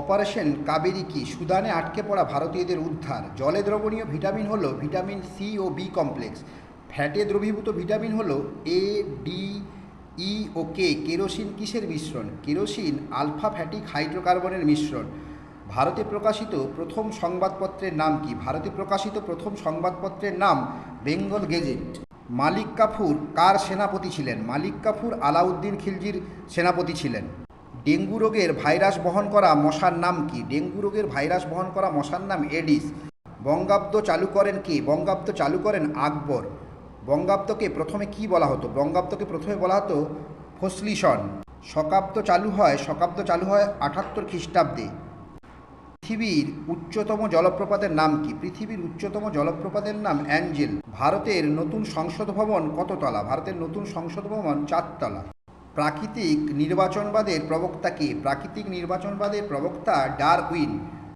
Operation Kaveri কি? সুদানে আটকে পড়া ভারতীয়দের উদ্ধার। জলে দ্রবণীয় ভিটামিন হলো ভিটামিন সি ও বি কমপ্লেক্স। ফ্যাটে দ্রবীভূত ভিটামিন হলো এ, ডি, ই ও কে। কেরোসিন কিসের মিশ্রণ? কেরোসিন আলফা ফ্যাটিক হাইড্রোকার্বনের মিশ্রণ। ভারতে প্রকাশিত প্রথম সংবাদপত্রের নাম কি? ভারতে প্রকাশিত প্রথম সংবাদপত্রের নাম বেঙ্গল গেজেট। মালিক কাফুর কার সেনাপতি ছিলেন? মালিক কাফুর আলাউদ্দিন খিলজির সেনাপতি ছিলেন। ডেঙ্গু রোগের ভাইরাস বহন করা মশার নাম কি? ডেঙ্গু রোগের ভাইরাস বহন করা মশার নাম এডিস। বঙ্গাব্দ চালু করেন কে? বঙ্গাব্দ চালু করেন আকবর। বঙ্গাব্দকে প্রথমে কি বলা হতো? বঙ্গাব্দকে প্রথমে বলা হতো ফসলিসন। শকাব্দ চালু হয় শকাব্দ চালু হয় আটাত্তর খ্রিস্টাব্দে। পৃথিবীর উচ্চতম জলপ্রপাতের নাম কি? পৃথিবীর উচ্চতম জলপ্রপাতের নাম অ্যাঞ্জেল। ভারতের নতুন সংসদ ভবন কততলা? ভারতের নতুন সংসদ ভবন চারতলা। প্রাকৃতিক নির্বাচনবাদের প্রবক্তাকে প্রাকৃতিক নির্বাচনবাদের প্রবক্তা ডারউইন